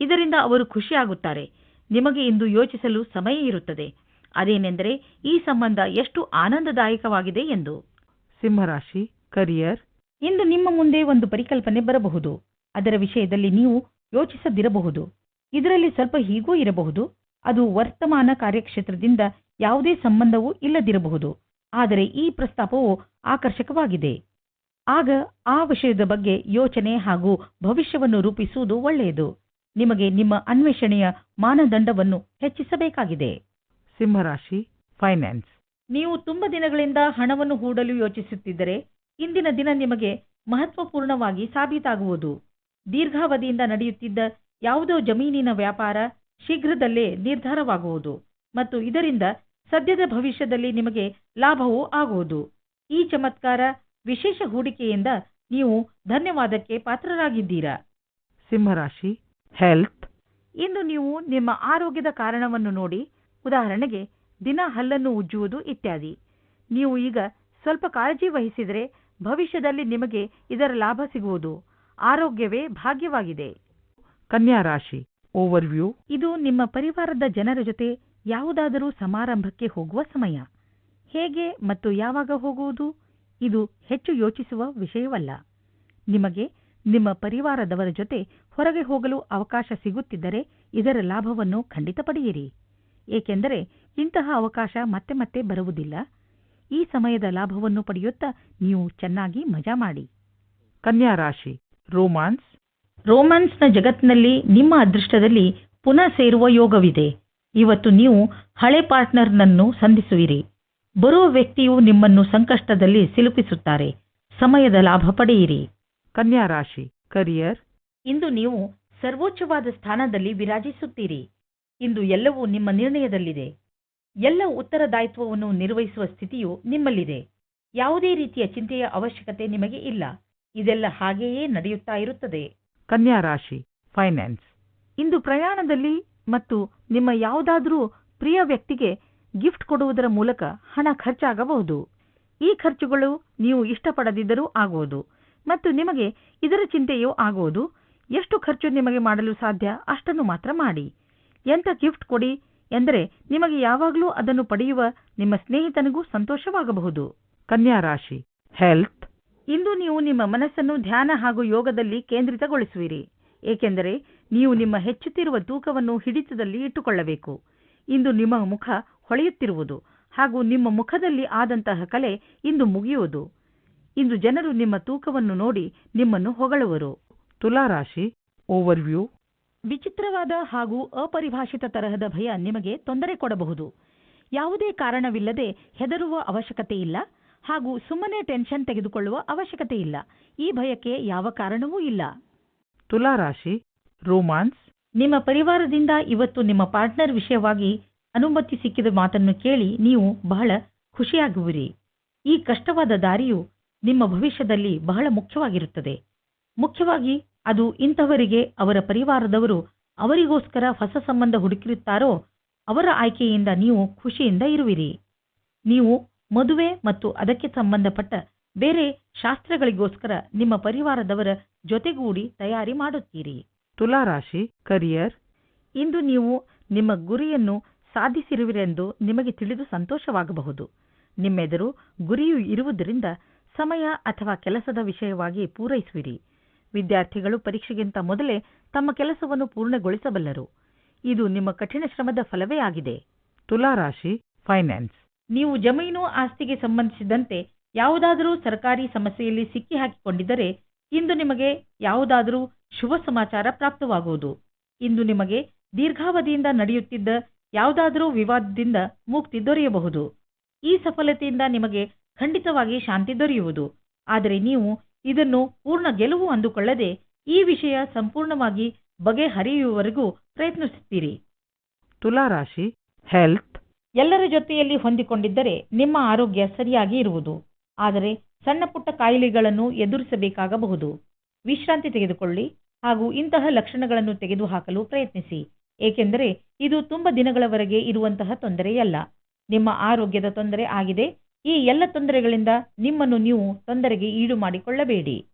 ಇದರಿಂದ ಅವರು ಖುಷಿಯಾಗುತ್ತಾರೆ. ನಿಮಗೆ ಇಂದು ಯೋಚಿಸಲು ಸಮಯ ಇರುತ್ತದೆ. ಅದೇನೆಂದರೆ ಈ ಸಂಬಂಧ ಎಷ್ಟು ಆನಂದದಾಯಕವಾಗಿದೆ ಎಂದು. ಸಿಂಹರಾಶಿ ಕರಿಯರ್. ಇಂದು ನಿಮ್ಮ ಮುಂದೆ ಒಂದು ಪರಿಕಲ್ಪನೆ ಬರಬಹುದು. ಅದರ ವಿಷಯದಲ್ಲಿ ನೀವು ಯೋಚಿಸದಿರಬಹುದು. ಇದರಲ್ಲಿ ಸ್ವಲ್ಪ ಹೀಗೂ ಇರಬಹುದು. ಅದು ವರ್ತಮಾನ ಕಾರ್ಯಕ್ಷೇತ್ರದಿಂದ ಯಾವುದೇ ಸಂಬಂಧವೂ ಇಲ್ಲದಿರಬಹುದು. ಆದರೆ ಈ ಪ್ರಸ್ತಾಪವು ಆಕರ್ಷಕವಾಗಿದೆ. ಆಗ ಆ ವಿಷಯದ ಬಗ್ಗೆ ಯೋಚನೆ ಹಾಗೂ ಭವಿಷ್ಯವನ್ನು ರೂಪಿಸುವುದು ಒಳ್ಳೆಯದು. ನಿಮಗೆ ನಿಮ್ಮ ಅನ್ವೇಷಣೆಯ ಮಾನದಂಡವನ್ನು ಹೆಚ್ಚಿಸಬೇಕಾಗಿದೆ. ಸಿಂಹರಾಶಿ ಫೈನಾನ್ಸ್ ನೀವು ತುಂಬ ದಿನಗಳಿಂದ ಹಣವನ್ನು ಹೂಡಲು ಯೋಚಿಸುತ್ತಿದ್ದರೆ ಇಂದಿನ ದಿನ ನಿಮಗೆ ಮಹತ್ವಪೂರ್ಣವಾಗಿ ಸಾಬೀತಾಗುವುದು. ದೀರ್ಘಾವಧಿಯಿಂದ ನಡೆಯುತ್ತಿದ್ದ ಯಾವುದೋ ಜಮೀನಿನ ವ್ಯಾಪಾರ ಶೀಘ್ರದಲ್ಲೇ ನಿರ್ಧಾರವಾಗುವುದು. ಮತ್ತು ಇದರಿಂದ ಸದ್ಯದ ಭವಿಷ್ಯದಲ್ಲಿ ನಿಮಗೆ ಲಾಭವೂ ಆಗುವುದು. ಈ ಚಮತ್ಕಾರ ವಿಶೇಷ ಹೂಡಿಕೆಯಿಂದ ನೀವು ಧನ್ಯವಾದಕ್ಕೆ ಪಾತ್ರರಾಗಿದ್ದೀರಾ? ಸಿಂಹರಾಶಿ ಹೆಲ್ತ್ ಇಂದು ನೀವು ನಿಮ್ಮ ಆರೋಗ್ಯದ ಕಾರಣವನ್ನು ನೋಡಿ ಉದಾಹರಣೆಗೆ ದಿನ ಹಲ್ಲನ್ನು ಉಜ್ಜುವುದು ಇತ್ಯಾದಿ. ನೀವು ಈಗ ಸ್ವಲ್ಪ ಕಾಳಜಿ ವಹಿಸಿದರೆ ಭವಿಷ್ಯದಲ್ಲಿ ನಿಮಗೆ ಇದರ ಲಾಭ ಸಿಗುವುದು. ಆರೋಗ್ಯವೇ ಭಾಗ್ಯವಾಗಿದೆ. ಕನ್ಯಾ ರಾಶಿ ಓವರ್ವ್ಯೂ ಇದು ನಿಮ್ಮ ಪರಿವಾರದ ಜನರ ಜೊತೆ ಯಾವುದಾದರೂ ಸಮಾರಂಭಕ್ಕೆ ಹೋಗುವ ಸಮಯ. ಹೇಗೆ ಮತ್ತು ಯಾವಾಗ ಹೋಗುವುದು? ಇದು ಹೆಚ್ಚು ಯೋಚಿಸುವ ವಿಷಯವಲ್ಲ. ನಿಮಗೆ ನಿಮ್ಮ ಪರಿವಾರದವರ ಜೊತೆ ಹೊರಗೆ ಹೋಗಲು ಅವಕಾಶ ಸಿಗುತ್ತಿದ್ದರೆ ಇದರ ಲಾಭವನ್ನು ಖಂಡಿತ ಪಡೆಯಿರಿ. ಏಕೆಂದರೆ ಇಂತಹ ಅವಕಾಶ ಮತ್ತೆ ಮತ್ತೆ ಬರುವುದಿಲ್ಲ. ಈ ಸಮಯದ ಲಾಭವನ್ನು ಪಡೆಯುತ್ತಾ ನೀವು ಚೆನ್ನಾಗಿ ಮಜಾ ಮಾಡಿ. ಕನ್ಯಾ ರಾಶಿ ರೋಮಾನ್ಸ್. ರೋಮಾನ್ಸ್ನ ಜಗತ್ತಿನಲ್ಲಿ ನಿಮ್ಮ ಅದೃಷ್ಟದಲ್ಲಿ ಪುನಃ ಸೇರುವ ಯೋಗವಿದೆ. ಇವತ್ತು ನೀವು ಹಳೆ ಪಾರ್ಟ್ನರ್ನನ್ನು ಸಂಧಿಸುವಿರಿ. ಬರುವ ವ್ಯಕ್ತಿಯು ನಿಮ್ಮನ್ನು ಸಂಕಷ್ಟದಲ್ಲಿ ಸಿಲುಕಿಸುತ್ತಾರೆ. ಸಮಯದ ಲಾಭ ಪಡೆಯಿರಿ. ಕನ್ಯಾ ರಾಶಿ ಕರಿಯರ್ ಇಂದು ನೀವು ಸರ್ವೋಚ್ಚವಾದ ಸ್ಥಾನದಲ್ಲಿ ವಿರಾಜಿಸುತ್ತೀರಿ. ಇಂದು ಎಲ್ಲವೂ ನಿಮ್ಮ ನಿರ್ಣಯದಲ್ಲಿದೆ. ಎಲ್ಲ ಉತ್ತರದಾಯಿತ್ವವನ್ನು ನಿರ್ವಹಿಸುವ ಸ್ಥಿತಿಯು ನಿಮ್ಮಲ್ಲಿದೆ. ಯಾವುದೇ ರೀತಿಯ ಚಿಂತೆಯ ಅವಶ್ಯಕತೆ ನಿಮಗೆ ಇಲ್ಲ. ಇದೆಲ್ಲ ಹಾಗೆಯೇ ನಡೆಯುತ್ತಾ ಇರುತ್ತದೆ. ಕನ್ಯಾ ರಾಶಿ ಫೈನಾನ್ಸ್ ಇಂದು ಪ್ರಯಾಣದಲ್ಲಿ ಮತ್ತು ನಿಮ್ಮ ಯಾವುದಾದರೂ ಪ್ರಿಯ ವ್ಯಕ್ತಿಗೆ ಗಿಫ್ಟ್ ಕೊಡುವುದರ ಮೂಲಕ ಹಣ ಖರ್ಚಾಗಬಹುದು. ಈ ಖರ್ಚುಗಳು ನೀವು ಇಷ್ಟಪಡದಿದ್ದರೂ ಆಗುವುದು ಮತ್ತು ನಿಮಗೆ ಇದರ ಚಿಂತೆಯೂ ಆಗುವುದು. ಎಷ್ಟು ಖರ್ಚು ನಿಮಗೆ ಮಾಡಲು ಸಾಧ್ಯ ಅಷ್ಟನ್ನು ಮಾತ್ರ ಮಾಡಿ. ಎಂಥ ಗಿಫ್ಟ್ ಕೊಡಿ ಎಂದರೆ ನಿಮಗೆ ಯಾವಾಗಲೂ ಅದನ್ನು ಪಡೆಯುವ ನಿಮ್ಮ ಸ್ನೇಹಿತನಿಗೂ ಸಂತೋಷವಾಗಬಹುದು. ಕನ್ಯಾ ರಾಶಿ ಹೆಲ್ತ್ ಇಂದು ನೀವು ನಿಮ್ಮ ಮನಸ್ಸನ್ನು ಧ್ಯಾನ ಹಾಗೂ ಯೋಗದಲ್ಲಿ ಕೇಂದ್ರಿತಗೊಳಿಸುವಿರಿ. ಏಕೆಂದರೆ ನೀವು ನಿಮ್ಮ ಹೆಚ್ಚುತ್ತಿರುವ ತೂಕವನ್ನು ಹಿಡಿತದಲ್ಲಿ ಇಟ್ಟುಕೊಳ್ಳಬೇಕು. ಇಂದು ನಿಮ್ಮ ಮುಖ ಹೊಳೆಯುತ್ತಿರುವುದು ಹಾಗೂ ನಿಮ್ಮ ಮುಖದಲ್ಲಿ ಆದಂತಹ ಕಲೆ ಇಂದು ಮುಗಿಯುವುದು. ಇಂದು ಜನರು ನಿಮ್ಮ ತೂಕವನ್ನು ನೋಡಿ ನಿಮ್ಮನ್ನು ಹೊಗಳುವರು. ತುಲಾ ರಾಶಿ ಓವರ್ವ್ಯೂ ವಿಚಿತ್ರವಾದ ಹಾಗೂ ಅಪರಿಭಾಷಿತ ತರಹದ ಭಯ ನಿಮಗೆ ತೊಂದರೆ ಕೊಡಬಹುದು. ಯಾವುದೇ ಕಾರಣವಿಲ್ಲದೆ ಹೆದರುವ ಅವಶ್ಯಕತೆ ಇಲ್ಲ ಹಾಗೂ ಸುಮ್ಮನೆ ಟೆನ್ಷನ್ ತೆಗೆದುಕೊಳ್ಳುವ ಅವಶ್ಯಕತೆ ಇಲ್ಲ. ಈ ಭಯಕ್ಕೆ ಯಾವ ಕಾರಣವೂ ಇಲ್ಲ. ತುಲಾ ರಾಶಿ ರೋಮಾನ್ಸ್ ನಿಮ್ಮ ಪರಿವಾರದಿಂದ ಇವತ್ತು ನಿಮ್ಮ ಪಾರ್ಟ್ನರ್ ವಿಷಯವಾಗಿ ಅನುಮತಿ ಸಿಕ್ಕಿದ ಮಾತನ್ನು ಕೇಳಿ ನೀವು ಬಹಳ ಖುಷಿಯಾಗುವಿರಿ. ಈ ಕಷ್ಟವಾದ ದಾರಿಯು ನಿಮ್ಮ ಭವಿಷ್ಯದಲ್ಲಿ ಬಹಳ ಮುಖ್ಯವಾಗಿರುತ್ತದೆ. ಮುಖ್ಯವಾಗಿ ಅದು ಇಂಥವರಿಗೆ ಅವರ ಪರಿವಾರದವರು ಅವರಿಗೋಸ್ಕರ ಹೊಸ ಸಂಬಂಧ ಹುಡುಕಿರುತ್ತಾರೋ ಅವರ ಆಯ್ಕೆಯಿಂದ ನೀವು ಖುಷಿಯಿಂದ ಇರುವಿರಿ. ನೀವು ಮದುವೆ ಮತ್ತು ಅದಕ್ಕೆ ಸಂಬಂಧಪಟ್ಟ ಬೇರೆ ಶಾಸ್ತ್ರಗಳಿಗೋಸ್ಕರ ನಿಮ್ಮ ಪರಿವಾರದವರ ಜೊತೆಗೂಡಿ ತಯಾರಿ ಮಾಡುತ್ತೀರಿ. ತುಲಾ ರಾಶಿ ಕರಿಯರ್ ಇಂದು ನೀವು ನಿಮ್ಮ ಗುರಿಯನ್ನು ಸಾಧಿಸಿರುವಿರೆಂದು ನಿಮಗೆ ತಿಳಿದು ಸಂತೋಷವಾಗಬಹುದು. ನಿಮ್ಮೆದುರು ಗುರಿಯು ಇರುವುದರಿಂದ ಸಮಯ ಅಥವಾ ಕೆಲಸದ ವಿಷಯವಾಗಿ ಪೂರೈಸುವಿರಿ. ವಿದ್ಯಾರ್ಥಿಗಳು ಪರೀಕ್ಷೆಗಿಂತ ಮೊದಲೇ ತಮ್ಮ ಕೆಲಸವನ್ನು ಪೂರ್ಣಗೊಳಿಸಬಲ್ಲರು. ಇದು ನಿಮ್ಮ ಕಠಿಣ ಶ್ರಮದ ಫಲವೇ ಆಗಿದೆ. ತುಲಾ ರಾಶಿ ಫೈನಾನ್ಸ್. ನೀವು ಜಮೀನು ಆಸ್ತಿಗೆ ಸಂಬಂಧಿಸಿದಂತೆ ಯಾವುದಾದರೂ ಸರ್ಕಾರಿ ಸಮಸ್ಯೆಯಲ್ಲಿ ಸಿಕ್ಕಿ ಹಾಕಿಕೊಂಡಿದ್ದರೆ ಇಂದು ನಿಮಗೆ ಯಾವುದಾದರೂ ಶುಭ ಸಮಾಚಾರ ಪ್ರಾಪ್ತವಾಗುವುದು. ಇಂದು ನಿಮಗೆ ದೀರ್ಘಾವಧಿಯಿಂದ ನಡೆಯುತ್ತಿದ್ದ ಯಾವುದಾದರೂ ವಿವಾದದಿಂದ ಮುಕ್ತಿ ದೊರೆಯಬಹುದು. ಈ ಸಫಲತೆಯಿಂದ ನಿಮಗೆ ಖಂಡಿತವಾಗಿ ಶಾಂತಿ ದೊರೆಯುವುದು. ಆದರೆ ನೀವು ಇದನ್ನು ಪೂರ್ಣ ಗೆಲುವು ಅಂದುಕೊಳ್ಳದೆ ಈ ವಿಷಯ ಸಂಪೂರ್ಣವಾಗಿ ಬಗೆಹರಿಯುವವರೆಗೂ ಪ್ರಯತ್ನಿಸುತ್ತೀರಿ. ತುಲಾ ರಾಶಿ ಹೆಲ್ತ್ ಎಲ್ಲರ ಜೊತೆಯಲ್ಲಿ ಹೊಂದಿಕೊಂಡಿದ್ದರೆ ನಿಮ್ಮ ಆರೋಗ್ಯ ಸರಿಯಾಗಿ ಇರುವುದು. ಆದರೆ ಸಣ್ಣ ಪುಟ್ಟ ಕಾಯಿಲೆಗಳನ್ನು ಎದುರಿಸಬೇಕಾಗಬಹುದು. ವಿಶ್ರಾಂತಿ ತೆಗೆದುಕೊಳ್ಳಿ ಹಾಗೂ ಇಂತಹ ಲಕ್ಷಣಗಳನ್ನು ತೆಗೆದುಹಾಕಲು ಪ್ರಯತ್ನಿಸಿ. ಏಕೆಂದರೆ ಇದು ತುಂಬ ದಿನಗಳವರೆಗೆ ಇರುವಂತಹ ತೊಂದರೆಯಲ್ಲ. ನಿಮ್ಮ ಆರೋಗ್ಯದ ತೊಂದರೆ ಆಗಿದೆ. ಈ ಎಲ್ಲ ತೊಂದರೆಗಳಿಂದ ನಿಮ್ಮನ್ನು ನೀವು ತೊಂದರೆಗೆ ಈಡು ಮಾಡಿಕೊಳ್ಳಬೇಡಿ.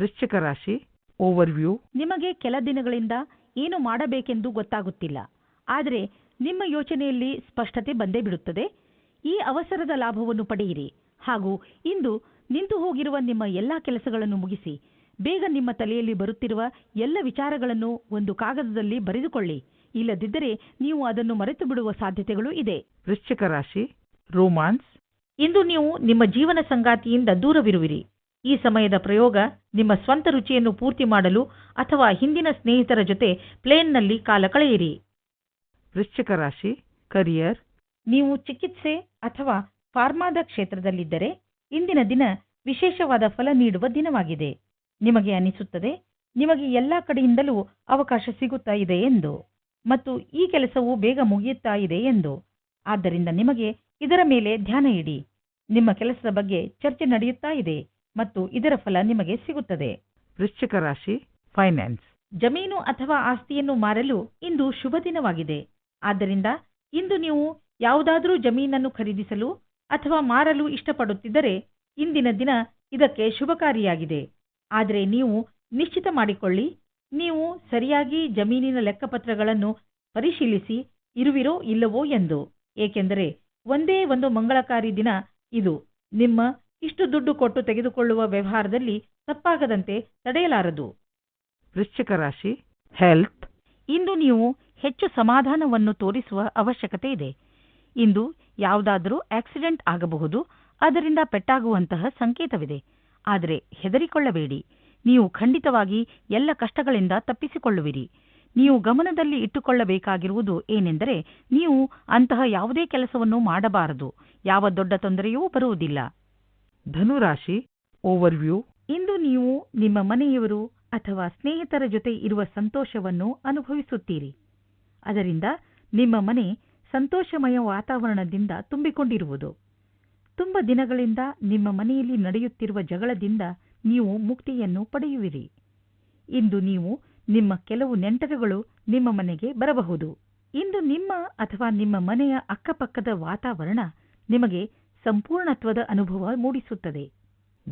ವೃಶ್ಚಿಕ ರಾಶಿ ಓವರ್ವ್ಯೂ ನಿಮಗೆ ಕೆಲ ದಿನಗಳಿಂದ ಏನು ಮಾಡಬೇಕೆಂದು ಗೊತ್ತಾಗುತ್ತಿಲ್ಲ. ಆದರೆ ನಿಮ್ಮ ಯೋಚನೆಯಲ್ಲಿ ಸ್ಪಷ್ಟತೆ ಬಂದೇ ಬಿಡುತ್ತದೆ. ಈ ಅವಸರದ ಲಾಭವನ್ನು ಪಡೆಯಿರಿ. ಹಾಗೂ ಇಂದು ನಿಂತು ಹೋಗಿರುವ ನಿಮ್ಮ ಎಲ್ಲ ಕೆಲಸಗಳನ್ನು ಮುಗಿಸಿ ಬೇಗ ನಿಮ್ಮ ತಲೆಯಲ್ಲಿ ಬರುತ್ತಿರುವ ಎಲ್ಲ ವಿಚಾರಗಳನ್ನು ಒಂದು ಕಾಗದದಲ್ಲಿ ಬರೆದುಕೊಳ್ಳಿ. ಇಲ್ಲದಿದ್ದರೆ ನೀವು ಅದನ್ನು ಮರೆತು ಬಿಡುವ ಸಾಧ್ಯತೆಗಳು ಇದೆ. ವೃಶ್ಚಿಕ ರಾಶಿ ರೋಮಾನ್ಸ್ ಇಂದು ನೀವು ನಿಮ್ಮ ಜೀವನ ಸಂಗಾತಿಯಿಂದ ದೂರವಿರುವಿರಿ. ಈ ಸಮಯದ ಪ್ರಯೋಗ ನಿಮ್ಮ ಸ್ವಂತ ರುಚಿಯನ್ನು ಪೂರ್ತಿ ಮಾಡಲು ಅಥವಾ ಹಿಂದಿನ ಸ್ನೇಹಿತರ ಜೊತೆ ಪ್ಲೇನ್ನಲ್ಲಿ ಕಾಲ ಕಳೆಯಿರಿ. ವೃಶ್ಚಿಕ ರಾಶಿ ಕರಿಯರ್ ನೀವು ಚಿಕಿತ್ಸೆ ಅಥವಾ ಫಾರ್ಮಾದ ಕ್ಷೇತ್ರದಲ್ಲಿದ್ದರೆ ಇಂದಿನ ದಿನ ವಿಶೇಷವಾದ ಫಲ ನೀಡುವ ದಿನವಾಗಿದೆ. ನಿಮಗೆ ಅನಿಸುತ್ತದೆ ನಿಮಗೆ ಎಲ್ಲ ಕಡೆಯಿಂದಲೂ ಅವಕಾಶ ಸಿಗುತ್ತಾ ಇದೆ ಎಂದು. ಮತ್ತು ಈ ಕೆಲಸವು ಬೇಗ ಮುಗಿಯುತ್ತಾ ಇದೆ ಎಂದು. ಆದ್ದರಿಂದ ನಿಮಗೆ ಇದರ ಮೇಲೆ ಧ್ಯಾನ ಇಡಿ. ನಿಮ್ಮ ಕೆಲಸದ ಬಗ್ಗೆ ಚರ್ಚೆ ನಡೆಯುತ್ತಾ ಇದೆ ಮತ್ತು ಇದರ ಫಲ ನಿಮಗೆ ಸಿಗುತ್ತದೆ. ವೃಶ್ಚಿಕ ರಾಶಿ ಫೈನಾನ್ಸ್ ಜಮೀನು ಅಥವಾ ಆಸ್ತಿಯನ್ನು ಮಾರಲು ಇಂದು ಶುಭ ದಿನವಾಗಿದೆ. ಆದ್ದರಿಂದ ಇಂದು ನೀವು ಯಾವುದಾದರೂ ಜಮೀನನ್ನು ಖರೀದಿಸಲು ಅಥವಾ ಮಾರಲು ಇಷ್ಟಪಡುತ್ತಿದ್ದರೆ ಇಂದಿನ ದಿನ ಇದಕ್ಕೆ ಶುಭಕಾರಿಯಾಗಿದೆ. ಆದರೆ ನೀವು ನಿಶ್ಚಿತ ಮಾಡಿಕೊಳ್ಳಿ ನೀವು ಸರಿಯಾಗಿ ಜಮೀನಿನ ಲೆಕ್ಕಪತ್ರಗಳನ್ನು ಪರಿಶೀಲಿಸಿ ಇರುವಿರೋ ಇಲ್ಲವೋ ಎಂದು. ಏಕೆಂದರೆ ಒಂದೇ ಒಂದು ಮಂಗಳಕಾರಿ ದಿನ ಇದು. ನಿಮ್ಮ ಇಷ್ಟು ದುಡ್ಡು ಕೊಟ್ಟು ತೆಗೆದುಕೊಳ್ಳುವ ವ್ಯವಹಾರದಲ್ಲಿ ತಪ್ಪಾಗದಂತೆ ತಡೆಯಲಾರದು. ವೃಶ್ಚಿಕ ರಾಶಿ ಹೆಲ್ತ್ ಇಂದು ನೀವು ಹೆಚ್ಚು ಸಮಾಧಾನವನ್ನು ತೋರಿಸುವ ಅವಶ್ಯಕತೆ ಇದೆ. ಇಂದು ಯಾವುದಾದರೂ ಆಕ್ಸಿಡೆಂಟ್ ಆಗಬಹುದು ಅದರಿಂದ ಪೆಟ್ಟಾಗುವಂತಹ ಸಂಕೇತವಿದೆ. ಆದರೆ ಹೆದರಿಕೊಳ್ಳಬೇಡಿ. ನೀವು ಖಂಡಿತವಾಗಿ ಎಲ್ಲ ಕಷ್ಟಗಳಿಂದ ತಪ್ಪಿಸಿಕೊಳ್ಳುವಿರಿ. ನೀವು ಗಮನದಲ್ಲಿ ಇಟ್ಟುಕೊಳ್ಳಬೇಕಾಗಿರುವುದು ಏನೆಂದರೆ ನೀವು ಅಂತಹ ಯಾವುದೇ ಕೆಲಸವನ್ನು ಮಾಡಬಾರದು. ಯಾವ ದೊಡ್ಡ ತೊಂದರೆಯೂ ಬರುವುದಿಲ್ಲ. ಧನುರಾಶಿ ಓವರ್ವ್ಯೂ ಇಂದು ನೀವು ನಿಮ್ಮ ಮನೆಯವರು ಅಥವಾ ಸ್ನೇಹಿತರ ಜೊತೆ ಇರುವ ಸಂತೋಷವನ್ನು ಅನುಭವಿಸುತ್ತೀರಿ. ಅದರಿಂದ ನಿಮ್ಮ ಮನೆ ಸಂತೋಷಮಯ ವಾತಾವರಣದಿಂದ ತುಂಬಿಕೊಂಡಿರುವುದು. ತುಂಬ ದಿನಗಳಿಂದ ನಿಮ್ಮ ಮನೆಯಲ್ಲಿ ನಡೆಯುತ್ತಿರುವ ಜಗಳದಿಂದ ನೀವು ಮುಕ್ತಿಯನ್ನು ಪಡೆಯುವಿರಿ. ಇಂದು ನೀವು ನಿಮ್ಮ ಕೆಲವು ನೆಂಟರುಗಳು ನಿಮ್ಮ ಮನೆಗೆ ಬರಬಹುದು. ಇಂದು ನಿಮ್ಮ ಅಥವಾ ನಿಮ್ಮ ಮನೆಯ ಅಕ್ಕಪಕ್ಕದ ವಾತಾವರಣ ನಿಮಗೆ ಸಂಪೂರ್ಣತ್ವದ ಅನುಭವ ಮೂಡಿಸುತ್ತದೆ.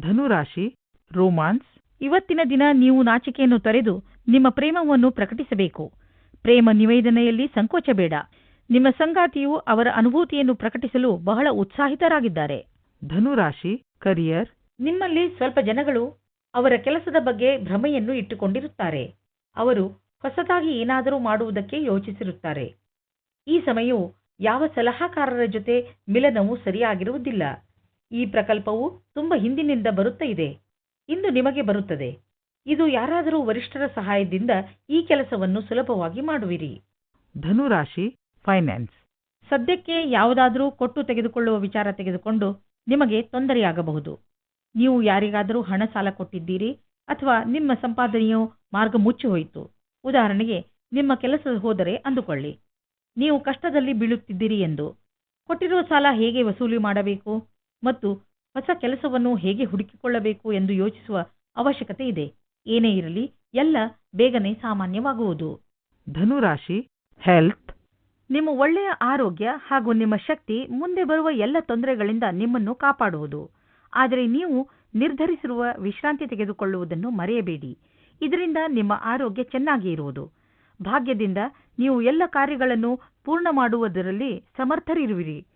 ಧನುರಾಶಿ ರೋಮಾನ್ಸ್ ಇವತ್ತಿನ ದಿನ ನೀವು ನಾಚಿಕೆಯನ್ನು ತೊರೆದು ನಿಮ್ಮ ಪ್ರೇಮವನ್ನು ಪ್ರಕಟಿಸಬೇಕು. ಪ್ರೇಮ ನಿವೇದನೆಯಲ್ಲಿ ಸಂಕೋಚ ಬೇಡ. ನಿಮ್ಮ ಸಂಗಾತಿಯು ಅವರ ಅನುಭೂತಿಯನ್ನು ಪ್ರಕಟಿಸಲು ಬಹಳ ಉತ್ಸಾಹಿತರಾಗಿದ್ದಾರೆ. ಧನುರಾಶಿ ಕರಿಯರ್ ನಿಮ್ಮಲ್ಲಿ ಸ್ವಲ್ಪ ಜನಗಳು ಅವರ ಕೆಲಸದ ಬಗ್ಗೆ ಭ್ರಮೆಯನ್ನು ಇಟ್ಟುಕೊಂಡಿರುತ್ತಾರೆ. ಅವರು ಹೊಸದಾಗಿ ಏನಾದರೂ ಮಾಡುವುದಕ್ಕೆ ಯೋಚಿಸಿರುತ್ತಾರೆ. ಈ ಸಮಯವು ಯಾವ ಸಲಹಾಕಾರರ ಜೊತೆ ಮಿಲನವು ಸರಿಯಾಗಿರುವುದಿಲ್ಲ. ಈ ಪ್ರಕಲ್ಪವು ತುಂಬ ಹಿಂದಿನಿಂದ ಬರುತ್ತಾ ಇದೆ. ಇಂದು ನಿಮಗೆ ಬರುತ್ತದೆ. ಇದು ಯಾರಾದರೂ ವರಿಷ್ಠರ ಸಹಾಯದಿಂದ ಈ ಕೆಲಸವನ್ನು ಸುಲಭವಾಗಿ ಮಾಡುವಿರಿ. ಧನುರಾಶಿ ಫೈನಾನ್ಸ್ ಸದ್ಯಕ್ಕೆ ಯಾವುದಾದರೂ ಕೊಟ್ಟು ತೆಗೆದುಕೊಳ್ಳುವ ವಿಚಾರ ತೆಗೆದುಕೊಂಡು ನಿಮಗೆ ತೊಂದರೆಯಾಗಬಹುದು. ನೀವು ಯಾರಿಗಾದರೂ ಹಣ ಸಾಲ ಕೊಟ್ಟಿದ್ದೀರಿ ಅಥವಾ ನಿಮ್ಮ ಸಂಪಾದನೆಯು ಮಾರ್ಗ ಮುಚ್ಚಿ ಹೋಯಿತು. ಉದಾಹರಣೆಗೆ, ನಿಮ್ಮ ಕೆಲಸ ಹೋದರೆ ಅಂದುಕೊಳ್ಳಿ. ನೀವು ಕಷ್ಟದಲ್ಲಿ ಬೀಳುತ್ತಿದ್ದೀರಿ ಎಂದು. ಕೊಟ್ಟಿರುವ ಸಾಲ ಹೇಗೆ ವಸೂಲಿ ಮಾಡಬೇಕು ಮತ್ತು ಹೊಸ ಕೆಲಸವನ್ನು ಹೇಗೆ ಹುಡುಕಿಕೊಳ್ಳಬೇಕು ಎಂದು ಯೋಚಿಸುವ ಅವಶ್ಯಕತೆ ಇದೆ. ಏನೇ ಇರಲಿ, ಎಲ್ಲ ಬೇಗನೆ ಸಾಮಾನ್ಯವಾಗುವುದು. ಧನುರಾಶಿ, ಹೆಲ್ತ್. ನಿಮ್ಮ ಒಳ್ಳೆಯ ಆರೋಗ್ಯ ಹಾಗೂ ನಿಮ್ಮ ಶಕ್ತಿ ಮುಂದೆ ಬರುವ ಎಲ್ಲ ತೊಂದರೆಗಳಿಂದ ನಿಮ್ಮನ್ನು ಕಾಪಾಡುವುದು. ಆದರೆ ನೀವು ನಿರ್ಧರಿಸಿರುವ ವಿಶ್ರಾಂತಿ ತೆಗೆದುಕೊಳ್ಳುವುದನ್ನು ಮರೆಯಬೇಡಿ. ಇದರಿಂದ ನಿಮ್ಮ ಆರೋಗ್ಯ ಚೆನ್ನಾಗಿ ಇರುವುದು. ಭಾಗ್ಯದಿಂದ ನೀವು ಎಲ್ಲ ಕಾರ್ಯಗಳನ್ನು ಪೂರ್ಣ ಮಾಡುವುದರಲ್ಲಿ ಸಮರ್ಥರಿರುವಿರಿ.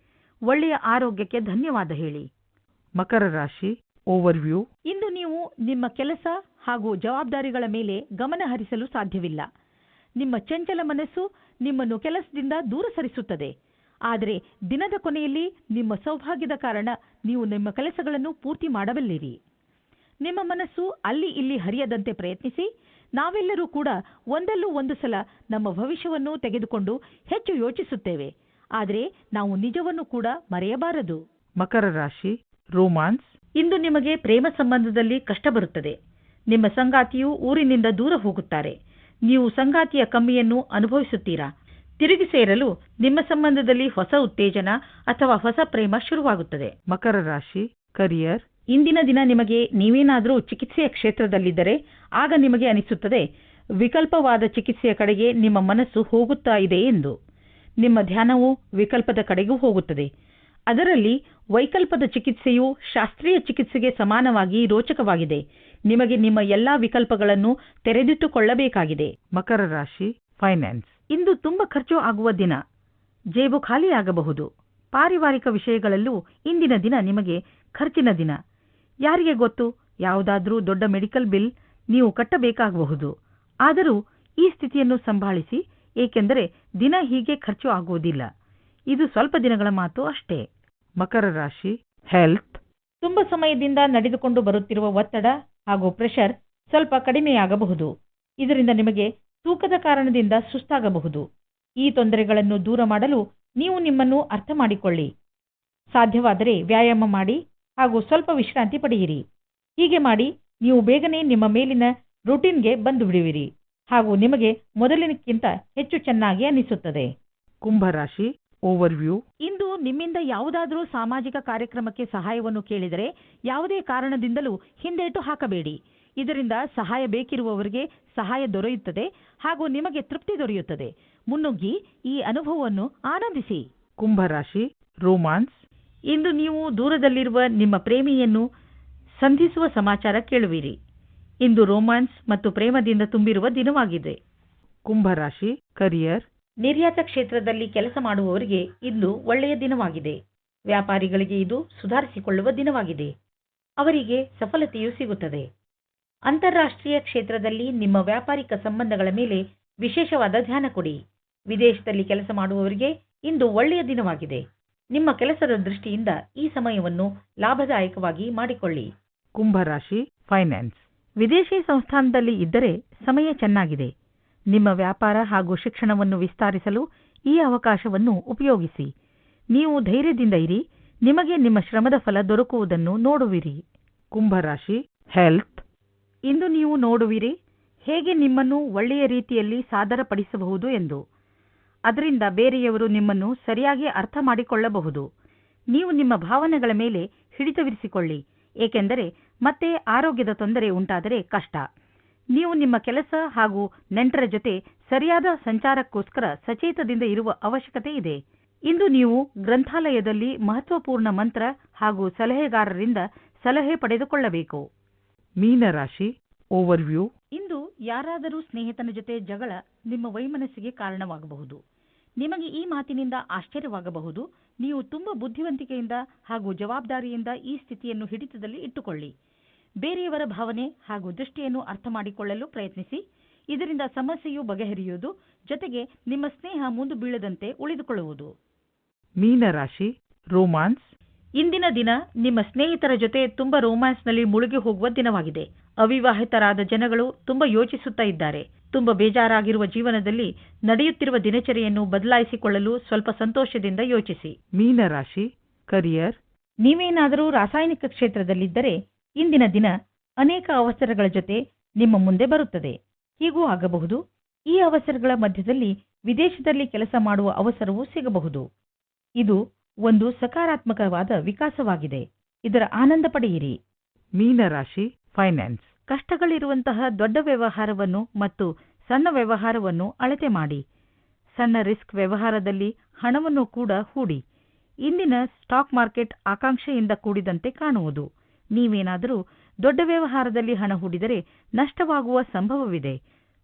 ಒಳ್ಳೆಯ ಆರೋಗ್ಯಕ್ಕೆ ಧನ್ಯವಾದ ಹೇಳಿ. ಮಕರ ರಾಶಿ ಓವರ್ವ್ಯೂ ಇಂದು ನೀವು ನಿಮ್ಮ ಕೆಲಸ ಹಾಗೂ ಜವಾಬ್ದಾರಿಗಳ ಮೇಲೆ ಗಮನ ಹರಿಸಲು ಸಾಧ್ಯವಿಲ್ಲ. ನಿಮ್ಮ ಚಂಚಲ ಮನಸ್ಸು ನಿಮ್ಮನ್ನು ಕೆಲಸದಿಂದ ದೂರ ಸರಿಸುತ್ತದೆ. ಆದರೆ ದಿನದ ಕೊನೆಯಲ್ಲಿ ನಿಮ್ಮ ಸೌಭಾಗ್ಯದ ಕಾರಣ ನೀವು ನಿಮ್ಮ ಕೆಲಸಗಳನ್ನು ಪೂರ್ತಿ ಮಾಡಬಲ್ಲಿರಿ. ನಿಮ್ಮ ಮನಸ್ಸು ಅಲ್ಲಿ ಇಲ್ಲಿ ಹರಿಯದಂತೆ ಪ್ರಯತ್ನಿಸಿ ನಾವೆಲ್ಲರೂ ಕೂಡ ಒಂದಲ್ಲೂ ಒಂದು ಸಲ ನಮ್ಮ ಭವಿಷ್ಯವನ್ನು ತೆಗೆದುಕೊಂಡು ಹೆಚ್ಚು ಯೋಚಿಸುತ್ತೇವೆ. ಆದರೆ ನಾವು ನಿಜವನ್ನು ಕೂಡ ಮರೆಯಬಾರದು. ಮಕರ ರಾಶಿ ರೋಮಾನ್ಸ್. ಇಂದು ನಿಮಗೆ ಪ್ರೇಮ ಸಂಬಂಧದಲ್ಲಿ ಕಷ್ಟ ಬರುತ್ತದೆ. ನಿಮ್ಮ ಸಂಗಾತಿಯು ಊರಿನಿಂದ ದೂರ ಹೋಗುತ್ತಾರೆ. ನೀವು ಸಂಗಾತಿಯ ಕಮ್ಮಿಯನ್ನು ಅನುಭವಿಸುತ್ತೀರಾ? ತಿರುಗಿ ಸೇರಲು ನಿಮ್ಮ ಸಂಬಂಧದಲ್ಲಿ ಹೊಸ ಉತ್ತೇಜನ ಅಥವಾ ಹೊಸ ಪ್ರೇಮ ಶುರುವಾಗುತ್ತದೆ. ಮಕರ ರಾಶಿ ಕರಿಯರ್ ಇಂದಿನ ದಿನ ನಿಮಗೆ ನೀವೇನಾದರೂ ಚಿಕಿತ್ಸೆಯ ಕ್ಷೇತ್ರದಲ್ಲಿದ್ದರೆ ಆಗ ನಿಮಗೆ ಅನಿಸುತ್ತದೆ ವಿಕಲ್ಪವಾದ ಚಿಕಿತ್ಸೆಯ ಕಡೆಗೆ ನಿಮ್ಮ ಮನಸ್ಸು ಹೋಗುತ್ತಾ ಇದೆ ಎಂದು. ನಿಮ್ಮ ಧ್ಯಾನವು ವಿಕಲ್ಪದ ಕಡೆಗೂ ಹೋಗುತ್ತದೆ. ಅದರಲ್ಲಿ ವೈಕಲ್ಪದ ಚಿಕಿತ್ಸೆಯು ಶಾಸ್ತ್ರೀಯ ಚಿಕಿತ್ಸೆಗೆ ಸಮಾನವಾಗಿ ರೋಚಕವಾಗಿದೆ. ನಿಮಗೆ ನಿಮ್ಮ ಎಲ್ಲಾ ವಿಕಲ್ಪಗಳನ್ನು ತೆರೆದಿಟ್ಟುಕೊಳ್ಳಬೇಕಾಗಿದೆ. ಮಕರ ರಾಶಿ ಫೈನಾನ್ಸ್ ಇಂದು ತುಂಬ ಖರ್ಚು ಆಗುವ ದಿನ. ಜೇಬು ಖಾಲಿಯಾಗಬಹುದು. ಪಾರಿವಾರಿಕ ವಿಷಯಗಳಲ್ಲೂ ಇಂದಿನ ದಿನ ನಿಮಗೆ ಖರ್ಚಿನ ದಿನ. ಯಾರಿಗೆ ಗೊತ್ತು? ಯಾವುದಾದ್ರೂ ದೊಡ್ಡ ಮೆಡಿಕಲ್ ಬಿಲ್ ನೀವು ಕಟ್ಟಬೇಕಾಗಬಹುದು. ಆದರೂ ಈ ಸ್ಥಿತಿಯನ್ನು ಸಂಭಾಳಿಸಿ ಏಕೆಂದರೆ ದಿನ ಹೀಗೆ ಖರ್ಚು ಆಗುವುದಿಲ್ಲ. ಇದು ಸ್ವಲ್ಪ ದಿನಗಳ ಮಾತು ಅಷ್ಟೇ. ಮಕರ ರಾಶಿ ಹೆಲ್ತ್ ತುಂಬ ಸಮಯದಿಂದ ನಡೆದುಕೊಂಡು ಬರುತ್ತಿರುವ ಒತ್ತಡ ಹಾಗೂ ಪ್ರೆಷರ್ ಸ್ವಲ್ಪ ಕಡಿಮೆಯಾಗಬಹುದು. ಇದರಿಂದ ನಿಮಗೆ ತೂಕದ ಕಾರಣದಿಂದ ಸುಸ್ತಾಗಬಹುದು. ಈ ತೊಂದರೆಗಳನ್ನು ದೂರ ಮಾಡಲು ನೀವು ನಿಮ್ಮನ್ನು ಅರ್ಥ ಮಾಡಿಕೊಳ್ಳಿ ಸಾಧ್ಯವಾದರೆ ವ್ಯಾಯಾಮ ಮಾಡಿ ಹಾಗೂ ಸ್ವಲ್ಪ ವಿಶ್ರಾಂತಿ ಪಡೆಯಿರಿ. ಹೀಗೆ ಮಾಡಿ ನೀವು ಬೇಗನೆ ನಿಮ್ಮ ಮೇಲಿನ ರುಟೀನ್ಗೆ ಬಂದು ಬಿಡುವಿರಿ ಹಾಗೂ ನಿಮಗೆ ಮೊದಲಿನಕ್ಕಿಂತ ಹೆಚ್ಚು ಚೆನ್ನಾಗಿ ಅನಿಸುತ್ತದೆ. ಕುಂಭರಾಶಿ ಓವರ್ವ್ಯೂ. ಇಂದು ನಿಮ್ಮಿಂದ ಯಾವುದಾದರೂ ಸಾಮಾಜಿಕ ಕಾರ್ಯಕ್ರಮಕ್ಕೆ ಸಹಾಯವನ್ನು ಕೇಳಿದರೆ ಯಾವುದೇ ಕಾರಣದಿಂದಲೂ ಹಿಂದೇಟು ಹಾಕಬೇಡಿ. ಇದರಿಂದ ಸಹಾಯ ಬೇಕಿರುವವರಿಗೆ ಸಹಾಯ ದೊರೆಯುತ್ತದೆ ಹಾಗೂ ನಿಮಗೆ ತೃಪ್ತಿ ದೊರೆಯುತ್ತದೆ. ಮುನ್ನುಗ್ಗಿ ಈ ಅನುಭವವನ್ನು ಆನಂದಿಸಿ. ಕುಂಭರಾಶಿ ರೋಮಾನ್ಸ್. ಇಂದು ನೀವು ದೂರದಲ್ಲಿರುವ ನಿಮ್ಮ ಪ್ರೇಮಿಯನ್ನು ಸಂಧಿಸುವ ಸಮಾಚಾರ ಕೇಳುವಿರಿ. ಇಂದು ರೋಮಾನ್ಸ್ ಮತ್ತು ಪ್ರೇಮದಿಂದ ತುಂಬಿರುವ ದಿನವಾಗಿದೆ. ಕುಂಭರಾಶಿ ಕರಿಯರ್. ನಿರ್ಯಾತ ಕ್ಷೇತ್ರದಲ್ಲಿ ಕೆಲಸ ಮಾಡುವವರಿಗೆ ಇಂದು ಒಳ್ಳೆಯ ದಿನವಾಗಿದೆ. ವ್ಯಾಪಾರಿಗಳಿಗೆ ಇದು ಸುಧಾರಿಸಿಕೊಳ್ಳುವ ದಿನವಾಗಿದೆ. ಅವರಿಗೆ ಸಫಲತೆಯು ಸಿಗುತ್ತದೆ. ಅಂತಾರಾಷ್ಟ್ರೀಯ ಕ್ಷೇತ್ರದಲ್ಲಿ ನಿಮ್ಮ ವ್ಯಾಪಾರಿಕ ಸಂಬಂಧಗಳ ಮೇಲೆ ವಿಶೇಷವಾದ ಧ್ಯಾನ ಕೊಡಿ. ವಿದೇಶದಲ್ಲಿ ಕೆಲಸ ಮಾಡುವವರಿಗೆ ಇಂದು ಒಳ್ಳೆಯ ದಿನವಾಗಿದೆ. ನಿಮ್ಮ ಕೆಲಸದ ದೃಷ್ಟಿಯಿಂದ ಈ ಸಮಯವನ್ನು ಲಾಭದಾಯಕವಾಗಿ ಮಾಡಿಕೊಳ್ಳಿ. ಕುಂಭರಾಶಿ, ಫೈನಾನ್ಸ್. ವಿದೇಶಿ ಸಂಸ್ಥಾನದಲ್ಲಿ ಇದ್ದರೆ ಸಮಯ ಚೆನ್ನಾಗಿದೆ. ನಿಮ್ಮ ವ್ಯಾಪಾರ ಹಾಗೂ ಶಿಕ್ಷಣವನ್ನು ವಿಸ್ತರಿಸಲು ಈ ಅವಕಾಶವನ್ನು ಉಪಯೋಗಿಸಿ. ನೀವು ಧೈರ್ಯದಿಂದ ಇರಿ. ನಿಮಗೆ ನಿಮ್ಮ ಶ್ರಮದ ಫಲ ದೊರಕುವುದನ್ನು ನೋಡುವಿರಿ. ಕುಂಭರಾಶಿ, ಹೆಲ್ತ್. ಇಂದು ನೀವು ನೋಡುವಿರಿ, ಹೇಗೆ ನಿಮ್ಮನ್ನು ಒಳ್ಳೆಯ ರೀತಿಯಲ್ಲಿ ಸಾದರಪಡಿಸಬಹುದು ಎಂದು. ಅದರಿಂದ ಬೇರೆಯವರು ನಿಮ್ಮನ್ನು ಸರಿಯಾಗಿ ಅರ್ಥ ಮಾಡಿಕೊಳ್ಳಬಹುದು ನೀವು ನಿಮ್ಮ ಭಾವನೆಗಳ ಮೇಲೆ ಹಿಡಿತವಿರಿಸಿಕೊಳ್ಳಿ, ಏಕೆಂದರೆ ಮತ್ತೆ ಆರೋಗ್ಯದ ತೊಂದರೆ ಉಂಟಾದರೆ ಕಷ್ಟ. ನೀವು ನಿಮ್ಮ ಕೆಲಸ ಹಾಗೂ ನೆಂಟರ ಜೊತೆ ಸರಿಯಾದ ಸಂಚಾರಕ್ಕೋಸ್ಕರ ಸಚೇತದಿಂದ ಇರುವ ಅವಶ್ಯಕತೆ ಇದೆ. ಇಂದು ನೀವು ಗ್ರಂಥಾಲಯದಲ್ಲಿ ಮಹತ್ವಪೂರ್ಣ ಮಂತ್ರ ಹಾಗೂ ಸಲಹೆಗಾರರಿಂದ ಸಲಹೆ ಪಡೆದುಕೊಳ್ಳಬೇಕು. ಮೀನರಾಶಿ ಓವರ್ವ್ಯೂ ಇಂದು ಯಾರಾದರೂ ಸ್ನೇಹಿತನ ಜೊತೆ ಜಗಳ ನಿಮ್ಮ ವೈಮನಸ್ಸಿಗೆ ಕಾರಣವಾಗಬಹುದು. ನಿಮಗೆ ಈ ಮಾತಿನಿಂದ ಆಶ್ಚರ್ಯವಾಗಬಹುದು. ನೀವು ತುಂಬಾ ಬುದ್ಧಿವಂತಿಕೆಯಿಂದ ಹಾಗೂ ಜವಾಬ್ದಾರಿಯಿಂದ ಈ ಸ್ಥಿತಿಯನ್ನು ಹಿಡಿತದಲ್ಲಿ ಇಟ್ಟುಕೊಳ್ಳಿ. ಬೇರೆಯವರ ಭಾವನೆ ಹಾಗೂ ದೃಷ್ಟಿಯನ್ನು ಅರ್ಥ ಮಾಡಿಕೊಳ್ಳಲು ಪ್ರಯತ್ನಿಸಿ. ಇದರಿಂದ ಸಮಸ್ಯೆಯು ಬಗೆಹರಿಯುವುದು ಜೊತೆಗೆ ನಿಮ್ಮ ಸ್ನೇಹ ಮುಂದು ಬೀಳದಂತೆ ಉಳಿದುಕೊಳ್ಳುವುದು. ಮೀನರಾಶಿ ರೋಮಾನ್ಸ್ ಇಂದಿನ ದಿನ ನಿಮ್ಮ ಸ್ನೇಹಿತರ ಜೊತೆ ತುಂಬಾ ರೋಮ್ಯಾನ್ಸ್ನಲ್ಲಿ ಮುಳುಗಿ ಹೋಗುವ ದಿನವಾಗಿದೆ. ಅವಿವಾಹಿತರಾದ ಜನಗಳು ತುಂಬಾ ಯೋಚಿಸುತ್ತಾ ಇದ್ದಾರೆ. ತುಂಬಾ ಬೇಜಾರಾಗಿರುವ ಜೀವನದಲ್ಲಿ ನಡೆಯುತ್ತಿರುವ ದಿನಚರಿಯನ್ನು ಬದಲಾಯಿಸಿಕೊಳ್ಳಲು ಸ್ವಲ್ಪ ಸಂತೋಷದಿಂದ ಯೋಚಿಸಿ. ಮೀನರಾಶಿ ಕರಿಯರ್ ನೀವೇನಾದರೂ ರಾಸಾಯನಿಕ ಕ್ಷೇತ್ರದಲ್ಲಿದ್ದರೆ ಇಂದಿನ ದಿನ ಅನೇಕ ಅವಸರಗಳ ಜೊತೆ ನಿಮ್ಮ ಮುಂದೆ ಬರುತ್ತದೆ. ಹೀಗೂ ಆಗಬಹುದು. ಈ ಅವಸರಗಳ ಮಧ್ಯದಲ್ಲಿ ವಿದೇಶದಲ್ಲಿ ಕೆಲಸ ಮಾಡುವ ಅವಸರವೂ ಸಿಗಬಹುದು. ಇದು ಒಂದು ಸಕಾರಾತ್ಮಕವಾದ ವಿಕಾಸವಾಗಿದೆ. ಇದರ ಆನಂದ ಪಡೆಯಿರಿ. ಮೀನರಾಶಿ ಫೈನಾನ್ಸ್ ಕಷ್ಟಗಳಿರುವಂತಹ ದೊಡ್ಡ ವ್ಯವಹಾರವನ್ನು ಮತ್ತು ಸಣ್ಣ ವ್ಯವಹಾರವನ್ನು ಅಳತೆ ಮಾಡಿ. ಸಣ್ಣ ರಿಸ್ಕ್ ವ್ಯವಹಾರದಲ್ಲಿ ಹಣವನ್ನು ಕೂಡ ಹೂಡಿ. ಇಂದಿನ ಸ್ಟಾಕ್ ಮಾರ್ಕೆಟ್ ಆಕಾಂಕ್ಷೆಯಿಂದ ಕೂಡಿದಂತೆ ಕಾಣುವುದು. ನೀವೇನಾದರೂ ದೊಡ್ಡ ವ್ಯವಹಾರದಲ್ಲಿ ಹಣ ಹೂಡಿದರೆ ನಷ್ಟವಾಗುವ ಸಂಭವವಿದೆ.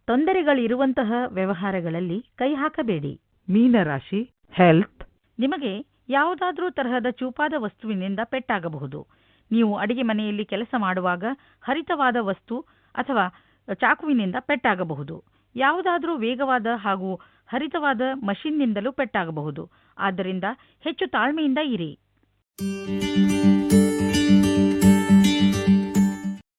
ತೊಂದರೆಗಳಿರುವಂತಹ ವ್ಯವಹಾರಗಳಲ್ಲಿ ಕೈ ಹಾಕಬೇಡಿ. ಮೀನರಾಶಿ ಹೆಲ್ತ್ ನಿಮಗೆ ಯಾವುದಾದ್ರೂ ತರಹದ ಚೂಪಾದ ವಸ್ತುವಿನಿಂದ ಪೆಟ್ಟಾಗಬಹುದು. ನೀವು ಅಡಿಗೆ ಮನೆಯಲ್ಲಿ ಕೆಲಸ ಮಾಡುವಾಗ ಹರಿತವಾದ ವಸ್ತು ಅಥವಾ ಚಾಕುವಿನಿಂದ ಪೆಟ್ಟಾಗಬಹುದು. ಯಾವುದಾದರೂ ವೇಗವಾದ ಹಾಗೂ ಹರಿತವಾದ ಮಷಿನ್ನಿಂದಲೂ ಪೆಟ್ಟಾಗಬಹುದು. ಆದ್ದರಿಂದ ಹೆಚ್ಚು ತಾಳ್ಮೆಯಿಂದ ಇರಿ.